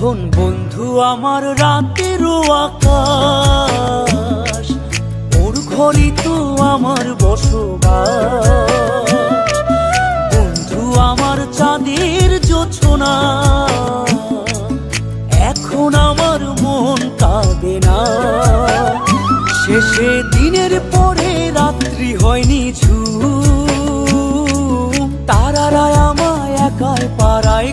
এখন বন্ধু আমার রাতেরও আকাশ, ওর ঘরই তো আমার বসবাস। বন্ধু আমার চাঁদের জোছনা, এখন আমার মন কাঁদে না। শেষে দিনের পরে রাত্রি হয়নি ঝুম, তারারা আমায় একাই পাড়ায়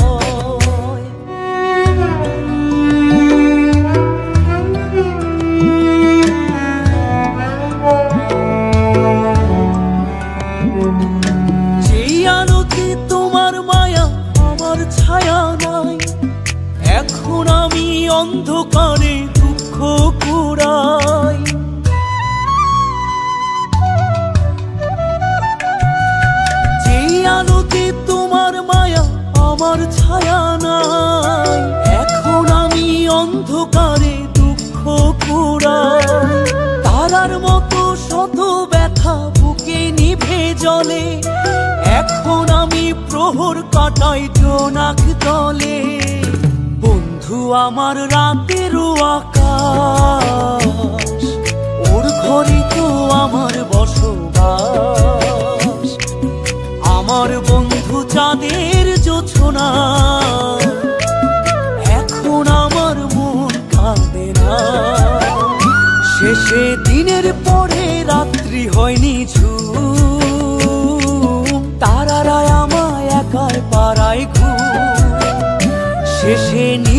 কাটাই জোনাক দলে। বন্ধু আমার রাতেরও আকাশ, ওর ঘরে তো আমার বসবাস। আমার বন্ধু চাঁদের জোছনা, এখন আমার মন কাঁদে না। শেষে দিনের পরে রাত্রি হয়নি ঝুম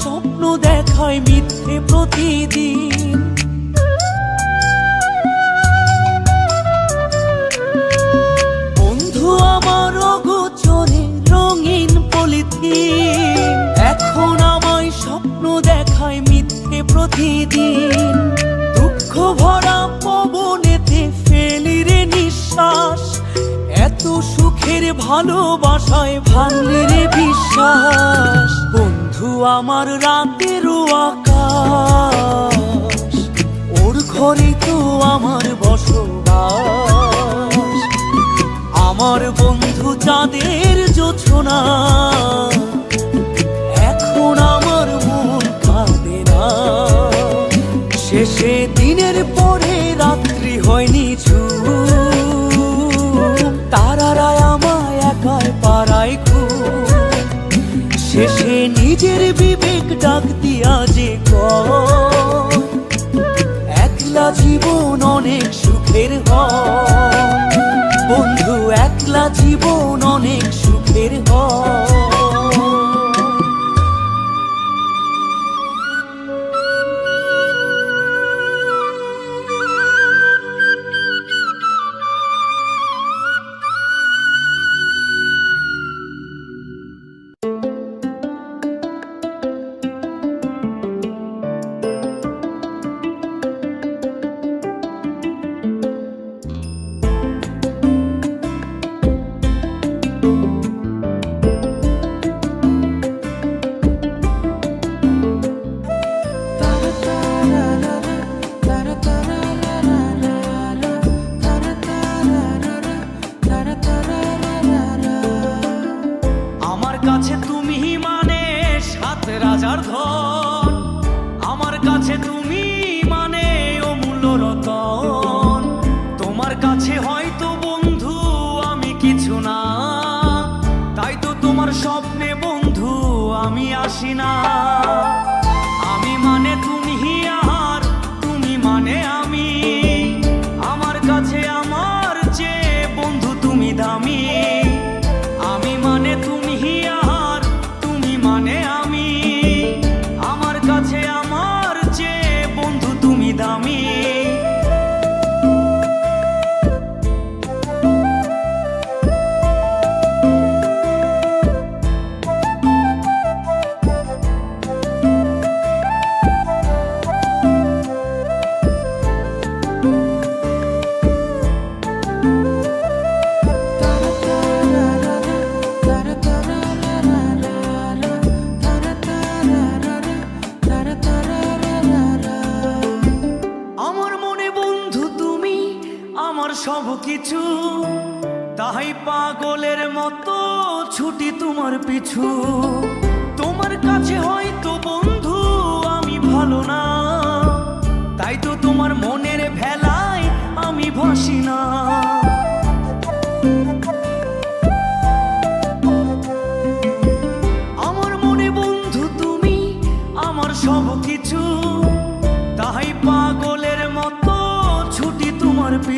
স্বপ্ন দেখায় মিথ্যে প্রতিদিন। বন্ধু আমার গোচরে রঙিন পলিথিন। এখন আমায় স্বপ্ন দেখায় মিথ্যে প্রতিদিন। দুঃখ ভরা পবনেতে ফেলি রে নিঃশ্বাস। এত সুখের ভালোবাসায় ভাঙলি রে বিশ্বাস। বন্ধু, আমার রাতেরও আকাশ। ওর ঘরে তো আমার বসবাস। আমার বন্ধু চাঁদের জোছনা। এখন আমার মন কাঁদে না। শেষে দিনের পরে রাত্রি হয়নি ডাক দিয়া যে একলা জীবন অনেক সুখের হয়।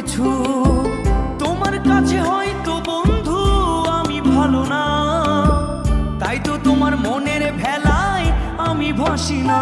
কিছু তোমার কাছে হয়তো বন্ধু আমি ভালো না। তাই তো তোমার মনের ভেলায় আমি ভাসি না।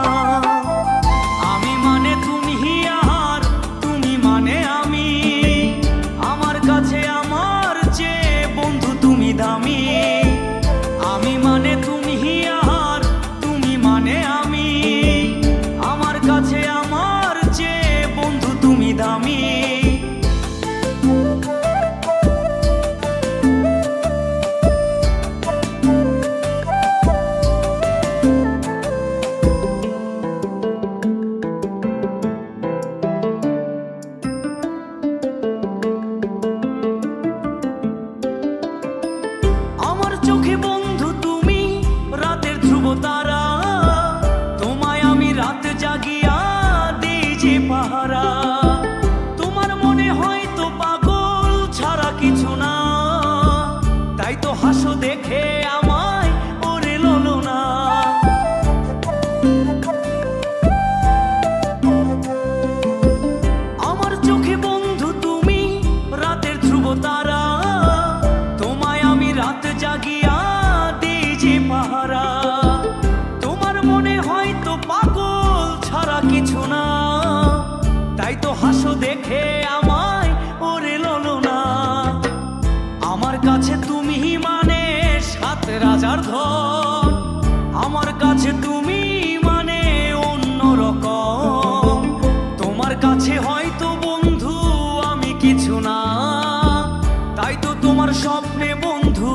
স্বপ্নে বন্ধু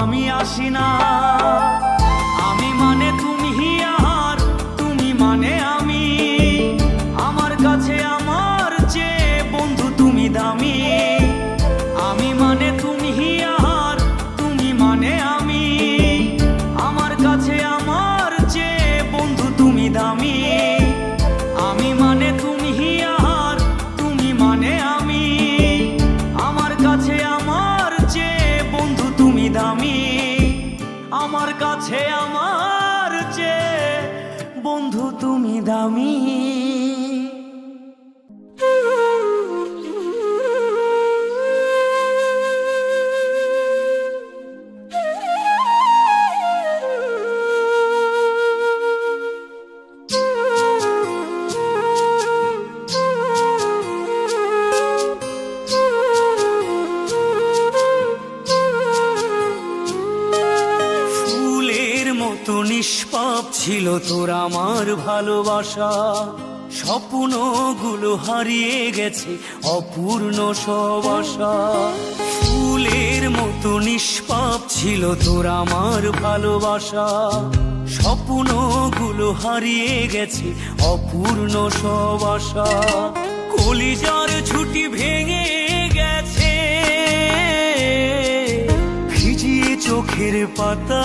আমি আসি না। ছিল তোর আমার ভালোবাসা। স্বপ্নগুলো হারিয়ে গেছে, অপূর্ণ সব আশা। ফুলের মতো নিষ্পাপ ছিল তোর আমার ভালোবাসা। স্বপ্নগুলো হারিয়ে গেছে, অপূর্ণ সব আশা। কলিজার ছুটি ভেঙে গেছে। ভিজিয়ে চোখের পাতা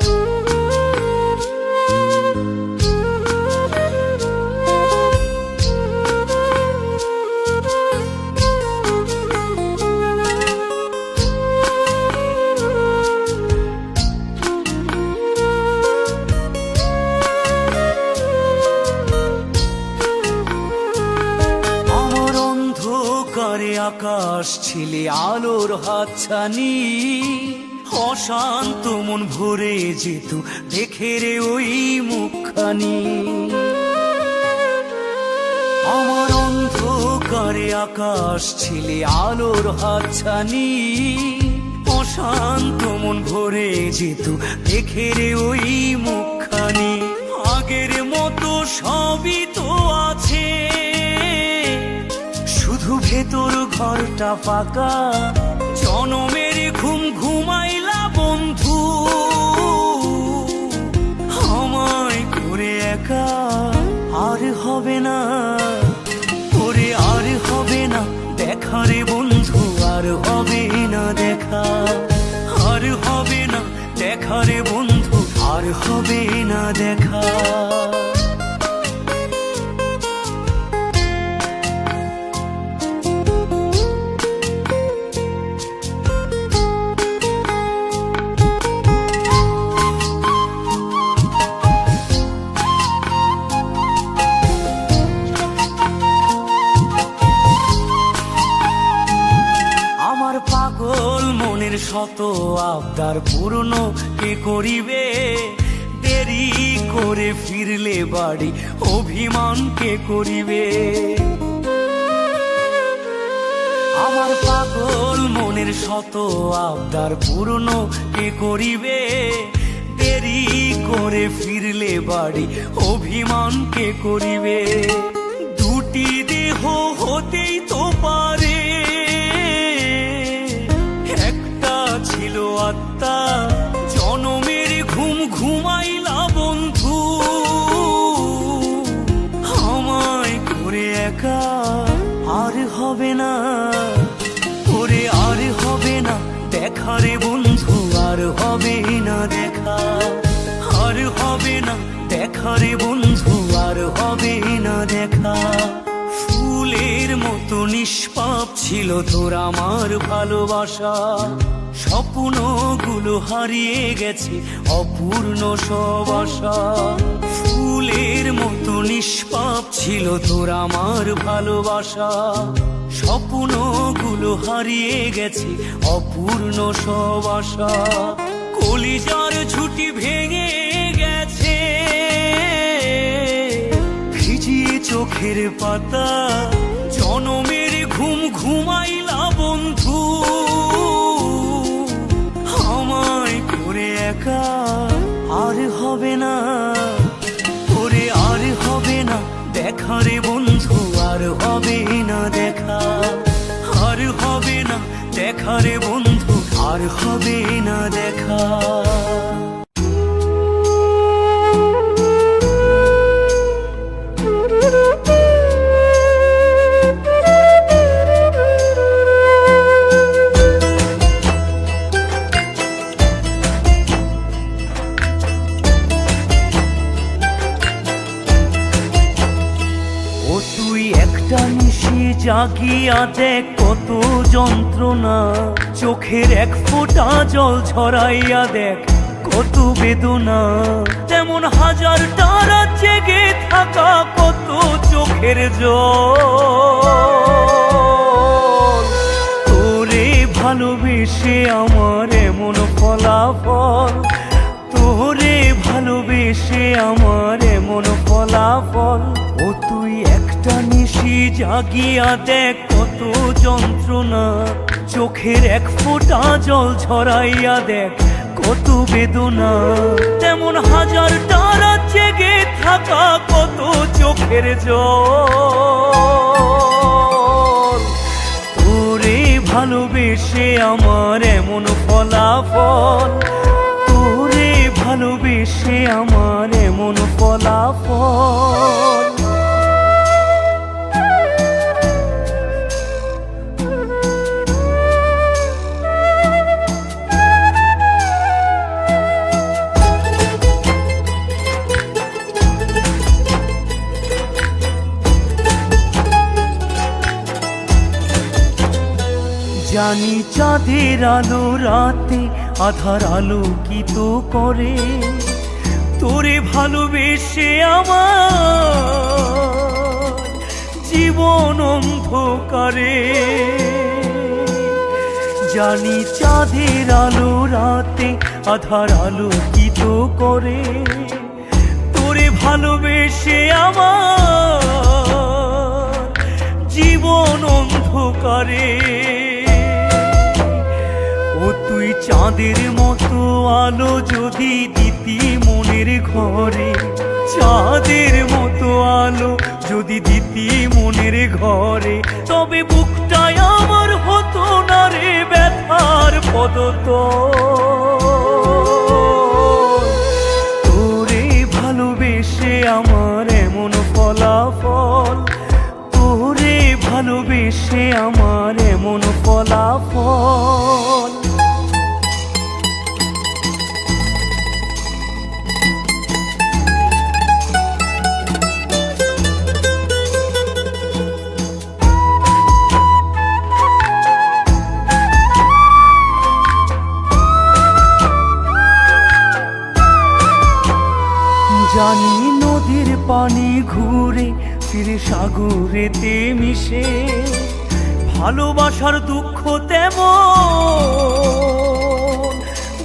আকাশ ছিলে আলোর হাতছানি। অশান্ত মন ভরে যেত দেখে রে ওই মুখখানি। আমার অন্ধকারে আকাশ ছিলে আলোর হাতছানি। অশান্ত মন ভরে যেত দেখে রে ওই মুখখানি। আগের মতো সবই ঘরটা ফাঁকা। জনমের ঘুম ঘুমাইলা বন্ধু। আমায় করে একা আর হবে না। করে আর হবে না, দেখা রে বন্ধু, আর হবে না দেখা। আর হবে না, দেখা রে বন্ধু, আর হবে না দেখা। পাগল মনের শত আবদার পূর্ণ কে করিবে? দেরি করে ফিরলে বাড়ি অভিমান কে করিবে? আমার পাগল মনের শত আবদার পূর্ণ কে করিবে? দেরি করে ফিরলে বাড়ি অভিমান কে করিবে? দুটি দেহ হতেই তো পারে আত্মা জনমের ঘুম ঘুমাইলা বন্ধু। আমায় করে একা আর হবে না। করে আর হবে না, দেখা রে বন্ধু, আর হবে না দেখা। আর হবে না, দেখা রে বন্ধু, আর হবে না দেখা। ছিল তোর আমার ভালোবাসা। স্বপ্নগুলো হারিয়ে গেছে, অপূর্ণ সব আশা। ফুলের মতো নিষ্পাপ ছিল তোর আমার ভালোবাসা। স্বপ্নগুলো হারিয়ে গেছে, অপূর্ণ সব আশা। কলিজার ছুটি ভেঙে গেছে। ভিজিয়ে চোখের পাতা জনমের ঘুম ঘুমাইলা বন্ধু, আমায় করে একা আর হবে না করে আর হবে না, দেখা রে বন্ধু, আর হবে না দেখা, আর হবে না, দেখা রে বন্ধু, আর হবে না দেখা। যন্ত্রণা, চোখের এক ফোঁটা জল ছড়াইয়া দেখ কত বেদনা। তেমন হাজার তারা জেগে থাকা কত চোখের জল। তোরে ভালোবেসে আমার এমন ফলাফল। তোরে ভালোবেসে আমার এমন ফলাফল। ও তুই একটা নিশি জাগিয়া দেখ কত যন্ত্রণা, চোখের এক ফোঁটা জল ছড়াইয়া দেখ কত বেদনা। তেমন হাজার তারা জেগে থাকা কত চোখের জল। তোরে ভালোবেসে আমার এমন ফলাফল। তোরে ভালোবেসে আমার এমন ফলাফল। জানি চাঁদের আলো রাতে আধার আলোকিত করে। তোরে ভালোবেসে আমার জীবন অন্ধকারে। জানি চাঁদের আলো রাতে আধার আলোকিত করে। তোরে ভালোবেসে আমার জীবন অন্ধকারে। ও তুই চাঁদের মতো আলো যদি দিতি মনের ঘরে, চাঁদের মতো আলো যদি দিতি মনের ঘরে, তবে বুকটাই আমার হতো না রে ব্যথার পদত তোরে ভালোবেসে আমার এমন ফলাফল, তোরে ভালোবেসে আমার এমন ফলাফল। ভালোবাসার দুঃখ তেমন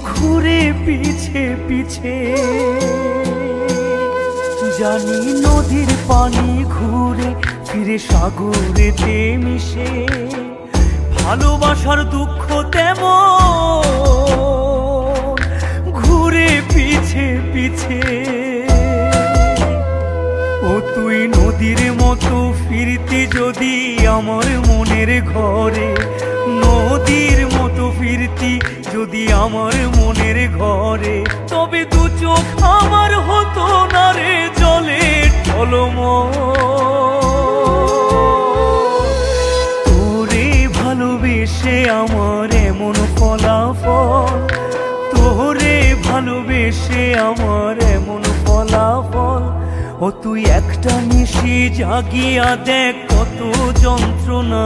ঘুরে পিছে পিছে। জানি নদীর পানি ঘুরে ফিরে সাগরেতে মিশে। ভালোবাসার দুঃখ তেমন ঘুরে পিছে পিছে। মতো ফিরতে যদি আমার মনের ঘরে। নদীর মতো ফিরতি যদি আমার মনের ঘরে। তবে দু চোখ আমার হতো না রে জলে টলম তোরে ভালোবেসে আমার এমন ফলাফল। তোরে ভালোবেসে আমার এমন ফলাফল। ও তুই একটা নিশি জাগিয়া দেখ কত যন্ত্রণা।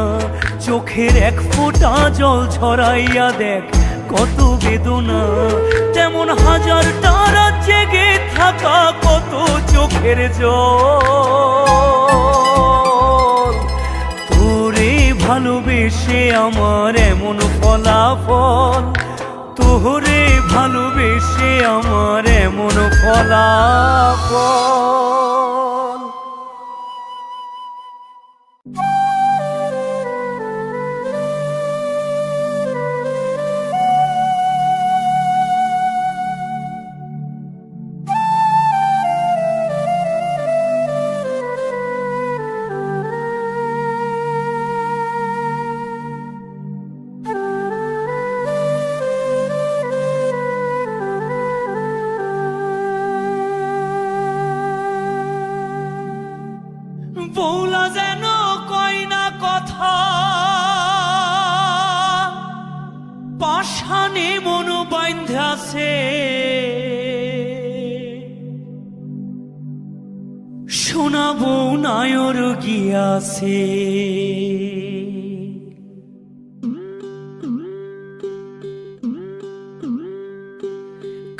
চোখের এক ফোঁটা জল ছড়াইয়া দেখ কত বেদনা। তেমন হাজার তারা জেগে থাকা কত চোখের জল। তোরে ভালোবেসে আমার এমন ফলাফল। তোরে ভালোবেসে আমার এমন ফলাফল।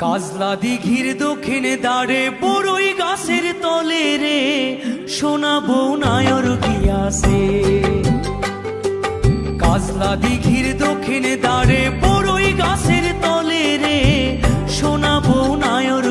কাজলা দিঘির দক্ষিণে দাঁড়ে বড়ই গাছের তলে রে সোনা বউ নায়র আছে। কাজলা দিঘির দক্ষিণে দাঁড়ে বড়ই গাছের তলে রে সোনা বউ নায়র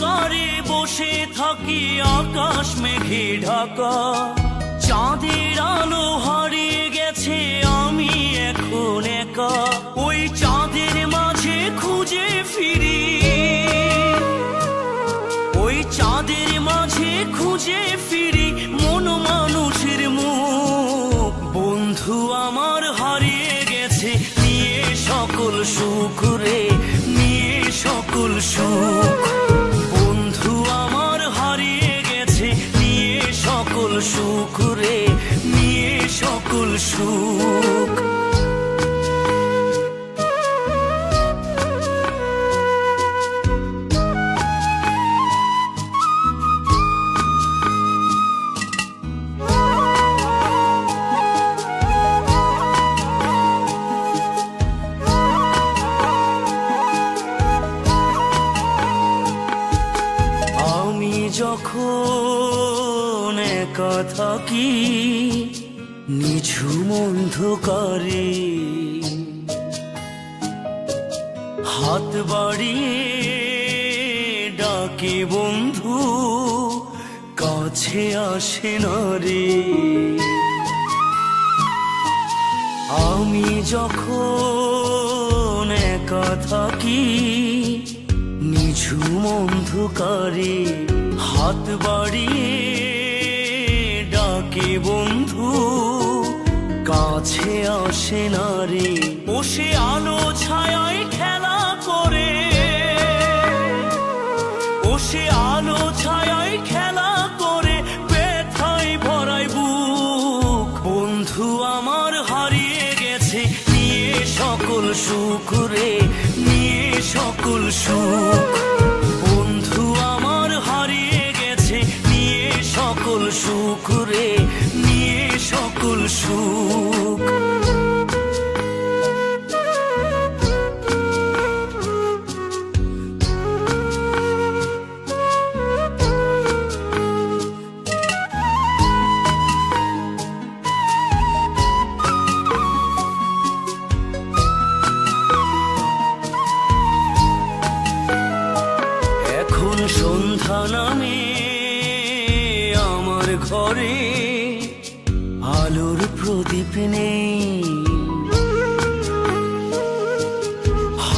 অন্ধকারে বসে থাকি আকাশ মেঘে ঢাকা। চাঁদের আলো হারিয়ে গেছে, আমি এখন একা। ওই চাঁদের মাঝে খুঁজে ফিরি। ওই চাঁদের মাঝে খুঁজে ফিরি, মন মানুষের মুখ। বন্ধু আমার হারিয়ে গেছে, নিয়ে সকল সুখ রে, নিয়ে সকল সুখ। সুখ রে নিয়ে সকল সুখ। অন্ধকারে হাত বাড়িয়ে ডাকে বন্ধু, কাছে আসে না রে আমি যখন একা থাকি, নিঝুম অন্ধকারে হাত বাড়ি বসে নারী বসে আলো ছায়ায় খেলা করে। বসে আলো ছায়ায় খেলা করে। ব্যথায় ভরাই বুক। বন্ধু আমার হারিয়ে গেছে। নিয়ে সকল সুখ রে, নিয়ে সকল সুখ।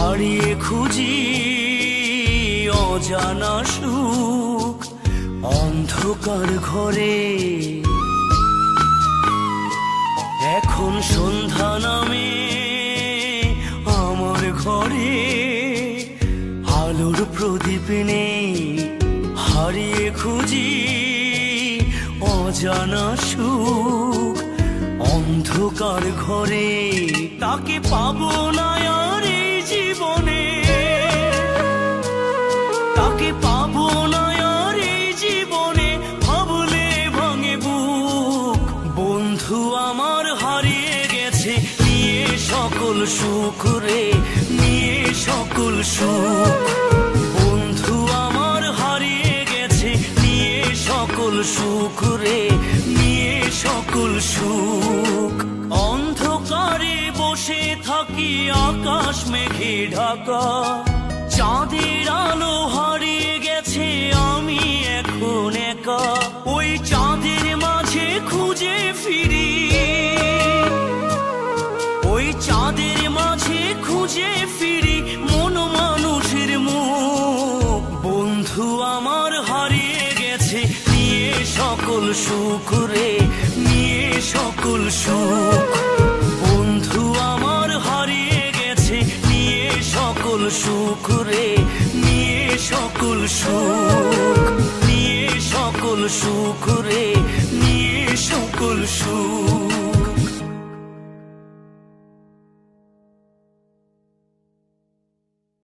হারিয়ে খুঁজি অজানা সুখ অন্ধকার ঘরে। এখন সন্ধ্যা নামে আমার ঘরে। আলোর প্রদীপ নেই হারিয়ে খুঁজি অজানা সুখ অন্ধকার ঘরে। তাকে পাবো না সুখ বন্ধু, আমার হারিয়ে গেছে। নিয়ে সকল সুখ রে, নিয়ে সকল সুখ। অন্ধকারে বসে থাকি আকাশ মেঘে ঢাকা। চাঁদের আলো হারিয়ে গেছে, আমি এখন একা। ওই সুখ বন্ধু আমার হারিয়ে গেছে, নিয়ে সকল সুখ রে, নিয়ে সকল সুখ, নিয়ে সকল সুখ রে, নিয়ে সকল সুখ।